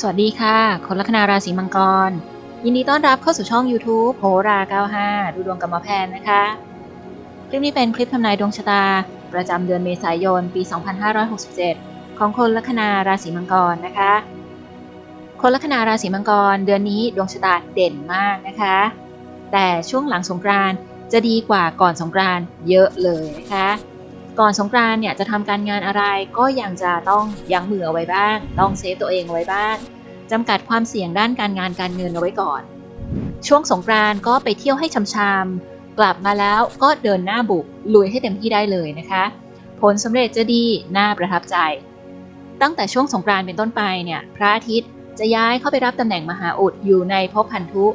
สวัสดีค่ะ คนลัคนาราศีมังกร ยินดีต้อนรับเข้าสู่ช่อง YouTube โหรา 95 ดูดวงกับหมอแพนนะคะ คลิปนี้เป็นคลิปทำนายดวงชะตา ประจำเดือนเมษายน ปี 2567 ของคนลัคนาราศีมังกรนะคะ คนลัคนาราศีมังกร เดือนนี้ดวงชะตาเด่นมากนะคะ แต่ช่วงหลังสงกรานต์จะดีกว่าก่อนสงกรานต์เยอะเลยนะคะ ก่อนสงกรานต์เนี่ยจะทำการงานอะไรก็ยังจะต้องยั้งมือเอาไว้บ้าง ต้องเซฟตัวเองเอาไว้บ้างจำกัดความเสี่ยงด้านการงานการเงินเอาไว้ก่อน ช่วงสงกรานต์ก็ไปเที่ยวให้ชำๆกลับมาแล้วก็เดินหน้าบุกลุยให้เต็มที่ได้เลยนะคะ ผลสำเร็จจะดีน่าประทับใจ ตั้งแต่ช่วงสงกรานต์เป็นต้นไปเนี่ยพระอาทิตย์จะย้ายเข้าไปรับตำแหน่งมหาอุดอยู่ในภพพันธุ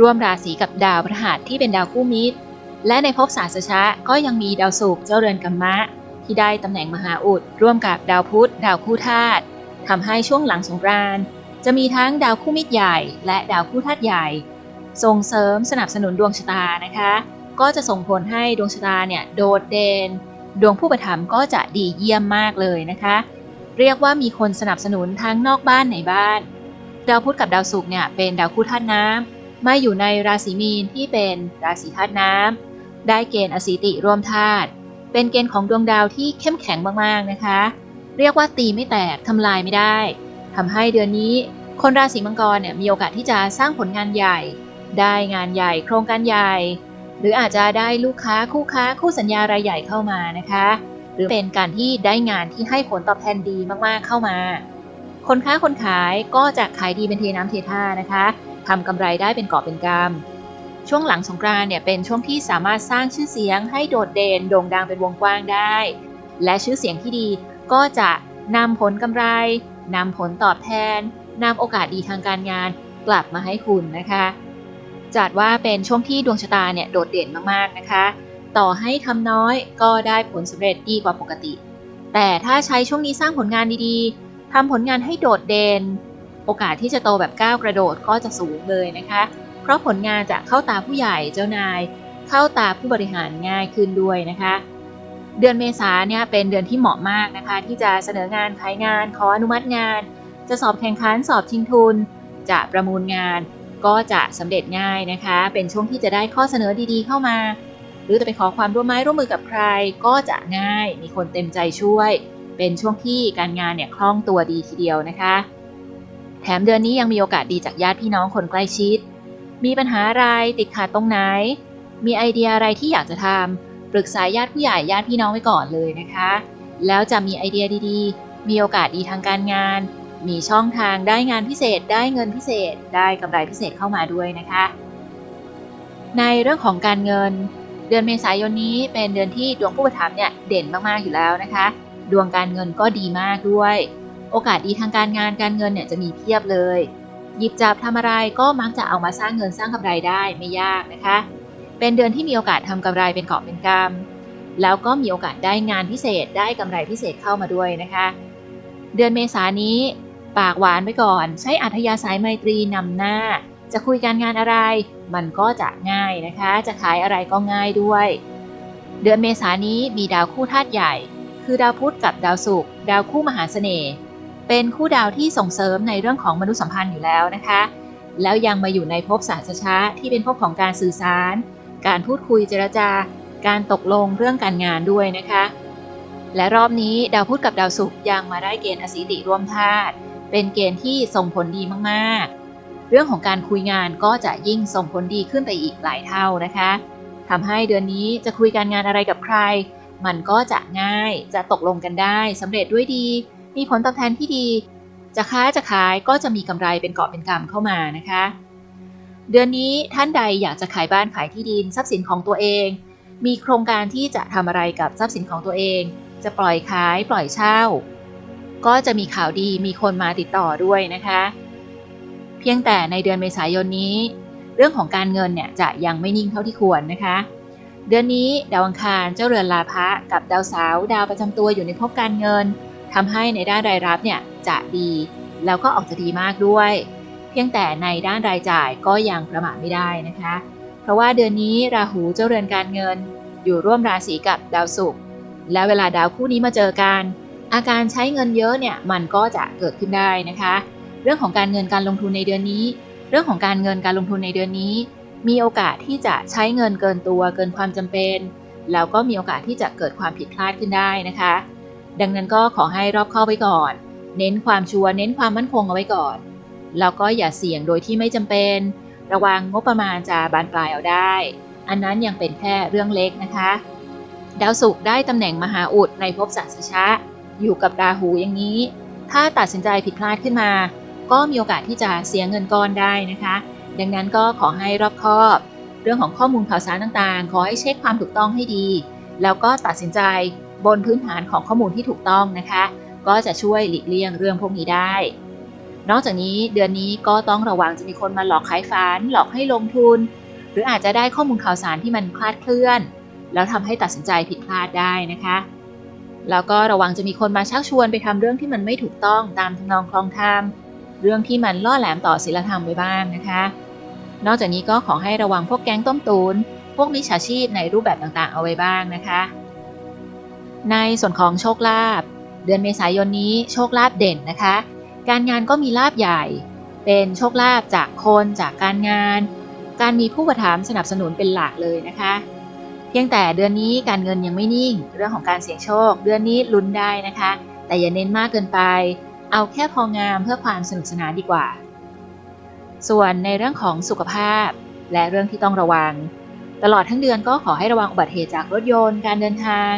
ร่วมราศีกับดาวพฤหัสที่เป็นดาวคู่มิตร และในภพสาสชะก็ยังมีดาวศุกร์เจ้าเรือนกัมมะ ที่ได้ตำแหน่งมหาอุด ร่วมกับดาวพุธ ดาวคู่ธาตุทำให้ช่วงหลังสงกรานต์จะมีทั้งดาวคู่มิตรใหญ่ และดาวคู่ธาตุใหญ่ ส่งเสริมสนับสนุนดวงชะตานะคะ ก็จะส่งผลให้ดวงชะตาเนี่ยโดดเด่นดวงผู้ประถมก็จะดีเยี่ยมมากเลยนะคะ เรียกว่ามีคนสนับสนุนทั้งนอกบ้านในบ้าน ดาวพุธกับดาวศุกร์เนี่ยเป็นดาวคู่ธาตุน้ำมาอยู่ในราศีมีนที่เป็นราศีธาตุน้ำ ได้เกณฑ์อสีติร่วมธาตุเป็นเกณฑ์ของดวงดาวที่เข้มแข็งมากๆนะคะ เรียกว่าตีไม่แตกทำลายไม่ได้ทำให้เดือนนี้คนราศีมังกรเนี่ยมีโอกาสที่จะสร้างผลงานใหญ่ ได้งานใหญ่โครงการใหญ่ หรืออาจจะได้ลูกค้าคู่ค้าคู่สัญญารายใหญ่เข้ามานะคะ หรือเป็นการที่ได้งานที่ให้ผลตอบแทนดีมากๆเข้ามา คนค้าคนขายก็จะขายดีเป็นเทน้ำเทท่านะคะทำกำไรได้เป็นกอบเป็นกำ ช่วงหลังสงกรานต์เนี่ยเป็นช่วงที่สามารถสร้างชื่อเสียงให้โดดเด่นโด่งดังเป็นวงกว้างได้ และชื่อเสียงที่ดีก็จะนำผลกำไรนำผลตอบแทนนำโอกาสดีทางการงานกลับมาให้คุณนะคะ จัดว่าเป็นช่วงที่ดวงชะตาเนี่ยโดดเด่นมากๆนะคะ ต่อให้ทำน้อยก็ได้ผลสำเร็จดีกว่าปกติ แต่ถ้าใช้ช่วงนี้สร้างผลงานดีๆทำผลงานให้โดดเด่น โอกาสที่จะโตแบบก้าวกระโดดก็จะสูงเลยนะคะ เพราะผลงานจะเข้าตาผู้ใหญ่เจ้านาย เข้าตาผู้บริหารง่ายขึ้นด้วยนะคะ เดือนเมษาเนี่ยเป็นเดือนที่เหมาะมากนะคะ ที่จะเสนองานขายงานขออนุมัติงาน จะสอบแข่งขันสอบชิงทุน จะประมูลงาน ก็จะสำเร็จง่ายนะคะ เป็นช่วงที่จะได้ข้อเสนอดีๆ เข้ามา หรือจะไปขอความร่วมไม้ร่วมมือกับใคร ก็จะง่ายมีคนเต็มใจช่วย เป็นช่วงที่การงานเนี่ยคล่องตัวดีทีเดียวนะคะแถมเดือนนี้ยังมีโอกาสดีจากญาติพี่น้องคนใกล้ชิด มีปัญหาอะไรติดขัดตรงไหน มีไอเดียอะไรที่อยากจะทำปรึกษาญาติผู้ใหญ่ญาติพี่น้องไว้ก่อนเลยนะคะ แล้วจะมีไอเดียดีๆ มีโอกาสดีทางการงาน มีช่องทางได้งานพิเศษ ได้เงินพิเศษ ได้กำไรพิเศษเข้ามาด้วยนะคะ ในเรื่องของการเงิน เดือนเมษายนนี้เป็นเดือนที่ดวงผู้ประทับเนี่ยเด่นมากๆอยู่แล้วนะคะ ดวงการเงินก็ดีมากด้วย โอกาสดีทางการงานการเงินเนี่ยจะมีเพียบเลย หยิบจับทำอะไรก็มักจะเอามาสร้างเงินสร้างกำไรได้ไม่ยากนะคะ เป็นเดือนที่มีโอกาสทำกำไรเป็นเกอบเป็นกำแล้วก็มีโอกาสได้งานพิเศษได้กำไรพิเศษเข้ามาด้วยนะคะ เดือนเมษานี้ปากหวานไว้ก่อน ใช้อัธยาศัยไมตรีนำหน้า จะคุยการงานอะไร มันก็จะง่ายนะคะ จะขายอะไรก็ง่ายด้วย เดือนเมษานี้มีดาวคู่ธาตุใหญ่ คือดาวพุธกับดาวศุกร์ดาวคู่มหาเสน่ห์ เป็นคู่ดาวที่ส่งเสริมในเรื่องของมนุษยสัมพันธ์อยู่แล้วนะคะ แล้วยังมาอยู่ในภพสาสชะที่เป็นภพของการสื่อสาร การพูดคุยเจรจาการตกลงเรื่องการงานด้วยนะคะ และรอบนี้ดาวพุธกับดาวศุกร์ยังมาได้เกณฑ์อสีติร่วมธาตุเป็นเกณฑ์ที่ส่งผลดีมากๆ เรื่องของการคุยงานก็จะยิ่งส่งผลดีขึ้นไปอีกหลายเท่านะคะทำให้เดือนนี้จะคุยการงานอะไรกับใคร มันก็จะง่ายจะตกลงกันได้สำเร็จด้วยดี มีผลตอบแทนที่ดี จะค้าจะขายก็จะมีกำไรเป็นเกอบเป็นกำเข้ามานะคะ เดือนนี้ท่านใดอยากจะขายบ้านขายที่ดินทรัพย์สินของตัวเอง มีโครงการที่จะทำอะไรกับทรัพย์สินของตัวเอง จะปล่อยขายปล่อยเช่า ก็จะมีข่าวดีมีคนมาติดต่อด้วยนะคะ เพียงแต่ในเดือนเมษายนนี้ เรื่องของการเงินเนี่ยจะยังไม่นิ่งเท่าที่ควรนะคะเดือนนี้ดาวอังคารเจ้าเรือนลาภะกับดาวเสาร์ดาวประจำตัวอยู่ในภพการเงิน ทำให้ในด้านรายรับเนี่ยจะดี แล้วก็ออกจะดีมากด้วย เพียงแต่ในด้านรายจ่ายก็ยังประมาทไม่ได้นะคะ เพราะว่าเดือนนี้ราหูเจ้าเรือนการเงิน อยู่ร่วมราศีกับดาวศุกร์และเวลาดาวคู่นี้มาเจอกัน อาการใช้เงินเยอะเนี่ยมันก็จะเกิดขึ้นได้นะคะ เรื่องของการเงินการลงทุนในเดือนนี้ เรื่องของการเงินการลงทุนในเดือนนี้ มีโอกาสที่จะใช้เงินเกินตัวเกินความจำเป็น แล้วก็มีโอกาสที่จะเกิดความผิดพลาดขึ้นได้นะคะ ดังนั้นก็ขอให้รอบเข้าไว้ก่อน เน้นความชัวร์เน้นความมั่นคงเอาไว้ก่อน แล้วก็อย่าเสี่ยงโดยที่ไม่จำเป็น ระวังงบประมาณจะบานปลายเอาได้ อันนั้นยังเป็นแค่เรื่องเล็กนะคะ ดาวศุกร์ได้ตำแหน่งมหาอุดในภพสัตชะ อยู่กับราหูอย่างนี้ ถ้าตัดสินใจผิดพลาดขึ้นมา ก็มีโอกาสที่จะเสียเงินก้อนได้นะคะ ดังนั้นก็ขอให้รอบคอบเรื่องของข้อมูลข่าวสารต่างๆ ขอให้เช็คความถูกต้องให้ดี แล้วก็ตัดสินใจ บนพื้นฐานของข้อมูลที่ถูกต้องนะคะ ก็จะช่วยหลีกเลี่ยงเรื่องพวกนี้ได้ นอกจากนี้เดือนนี้ก็ต้องระวังจะมีคนมาหลอกขายฝัน หลอกให้ลงทุน หรืออาจจะได้ข้อมูลข่าวสารที่มันคลาดเคลื่อน แล้วทำให้ตัดสินใจผิดพลาดได้นะคะ แล้วก็ระวังจะมีคนมาชักชวนไปทำเรื่องที่มันไม่ถูกต้องตามทำนองคลองธรรมเรื่องที่มันล่อแหลมต่อศีลธรรมไว้บ้างนะคะ นอกจากนี้ก็ขอให้ระวังพวกแก๊งต้มตูนพวกมิจฉาชีพในรูปแบบต่างๆ เอาไว้บ้างนะคะ ในส่วนของโชคลาภเดือนเมษายนนี้โชคลาภเด่นนะคะ การงานก็มีลาภใหญ่ เป็นโชคลาภจากคนจากการงาน การมีผู้ประถามสนับสนุนเป็นหลักเลยนะคะ เพียงแต่เดือนนี้การเงินยังไม่นิ่ง เรื่องของการเสี่ยงโชค เดือนนี้ลุ้นได้นะคะ แต่อย่าเน้นมากเกินไป เอาแค่พองามเพื่อความสนุกสนานดีกว่า ส่วนในเรื่องของสุขภาพ และเรื่องที่ต้องระวัง ตลอดทั้งเดือนก็ขอให้ระวังอุบัติเหตุจากรถยนต์ การเดินทาง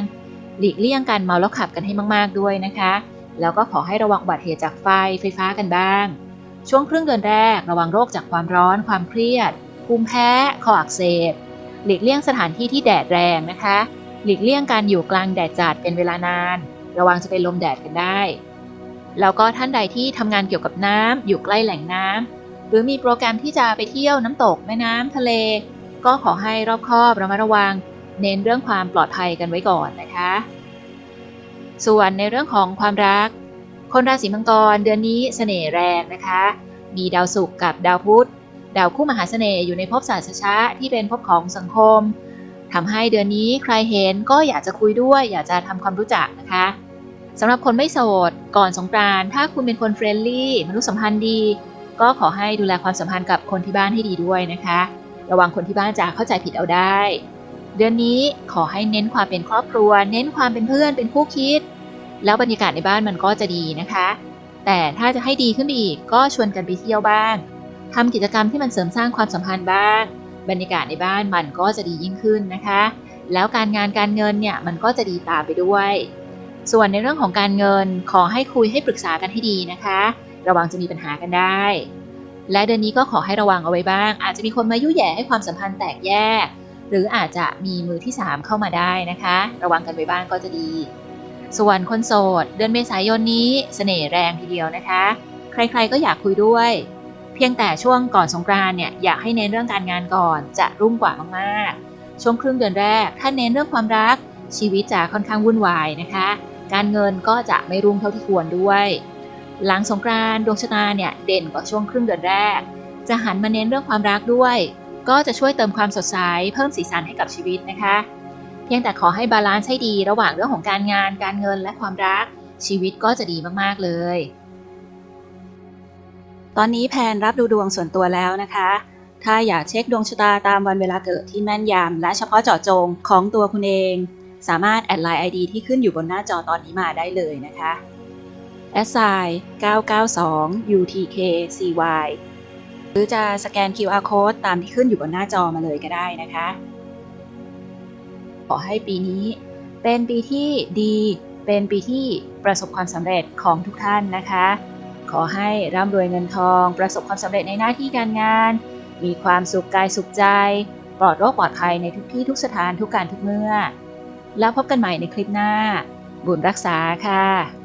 หลีกเลี่ยงการเมาแล้วขับกันให้มากๆด้วยนะคะ แล้วก็ขอให้ระวังอุบัติเหตุจากไฟไฟฟ้ากันบ้าง ช่วงครึ่งเดือนแรกระวังโรคจากความร้อน ความเครียด ภูมิแพ้คออักเสบ หลีกเลี่ยงสถานที่ที่แดดแรงนะคะ หลีกเลี่ยงการอยู่กลางแดดจัดเป็นเวลานาน ระวังจะเป็นลมแดดกันได้ แล้วก็ท่านใดที่ทำงานเกี่ยวกับน้ำอยู่ใกล้แหล่งน้ำหรือมีโปรแกรมที่จะไปเที่ยวน้ำตกแม่น้ำทะเล ก็ขอให้รอบคอบระมัดระวัง เน้นเรื่องความปลอดภัยกันไว้ก่อนนะคะ ส่วนในเรื่องของความรัก คนราศีมังกรเดือนนี้เสน่ห์แรงนะคะ มีดาวศุกร์กับดาวพุธดาวคู่มหาเสน่ห์อยู่ในภพศาสตร์ชะที่เป็นภพของสังคมทำให้เดือนนี้ใครเห็นก็อยากจะคุยด้วย อยากจะทำความรู้จักนะคะสำหรับคนไม่โสดก่อนสงกรานต์ถ้าคุณเป็นคนเฟรนลี่มนุษยสัมพันธ์ดี ก็ขอให้ดูแลความสัมพันธ์กับคนที่บ้านให้ดีด้วยนะคะ ระวังคนที่บ้านจะเข้าใจผิดเอาได้ เดือนนี้ขอให้เน้นความเป็นครอบครัว เน้นความเป็นเพื่อนเป็นคู่คิด แล้วบรรยากาศในบ้านมันก็จะดีนะคะ แต่ถ้าจะให้ดีขึ้นอีกก็ชวนกันไปเที่ยวบ้างทำกิจกรรมที่มันเสริมสร้างความสัมพันธ์บ้าง บรรยากาศในบ้านมันก็จะดียิ่งขึ้นนะคะ แล้วการงานการเงินเนี่ยมันก็จะดีตามไปด้วย ส่วนในเรื่องของการเงินขอให้คุยให้ปรึกษากันให้ดีนะคะ ระวังจะมีปัญหากันได้ และเดือนนี้ก็ขอให้ระวังเอาไว้บ้าง อาจจะมีคนมายุ่ยแย่ให้ความสัมพันธ์แตกแยก หรืออาจจะมีมือที่ 3 เข้ามาได้นะคะ ระวังกันไว้บ้างก็จะดี ส่วนคนโสด เดือนเมษายนนี้เสน่ห์แรงทีเดียวนะคะ ใครๆก็อยากคุยด้วย เพียงแต่ช่วงก่อนสงกรานเนี่ยอยากให้เน้นเรื่องการงานก่อนจะรุ่งกว่ามากๆ ช่วงครึ่งเดือนแรก ถ้าเน้นเรื่องความรัก ชีวิตจะค่อนข้างวุ่นวายนะคะ การเงินก็จะไม่รุ่งเท่าที่ควรด้วย หลังสงกรานดวงชะตาเนี่ยเด่นกว่าช่วงครึ่งเดือนแรก จะหันมาเน้นเรื่องความรักด้วย ก็จะช่วยเติมความสดใส เพิ่มสีสันให้กับชีวิตนะคะ เพียงแต่ขอให้บาลานซ์ให้ดีระหว่างเรื่องของการงาน การเงินและความรัก ชีวิตก็จะดีมากๆเลย ตอนนี้แพนรับดูดวงส่วนตัวแล้วนะคะ ถ้าอยากเช็คดวงชะตาตามวันเวลาเกิดที่แม่นยำและเฉพาะเจาะจงของตัวคุณเอง สามารถแอดไลน์ ID ที่ขึ้นอยู่บนหน้าจอตอนนี้มาได้เลยนะคะ s i 992 UTKCY รือจะสแกน QR code ตามที่ขึ้นอยู่บนหน้าจอมาเลยก็ได้นะคะ ขอให้ปีนี้เป็นปีที่ดี เป็นปีที่ประสบความสำเร็จของทุกท่านนะคะ ขอให้ร่ำรวยเงินทอง ประสบความสำเร็จในหน้าที่การงาน มีความสุขกายสุขใจ ปลอดโรคปลอดภัยในทุกที่ทุกสถานทุกการทุกเมื่อ แล้วพบกันใหม่ในคลิปหน้า บุญรักษาค่ะ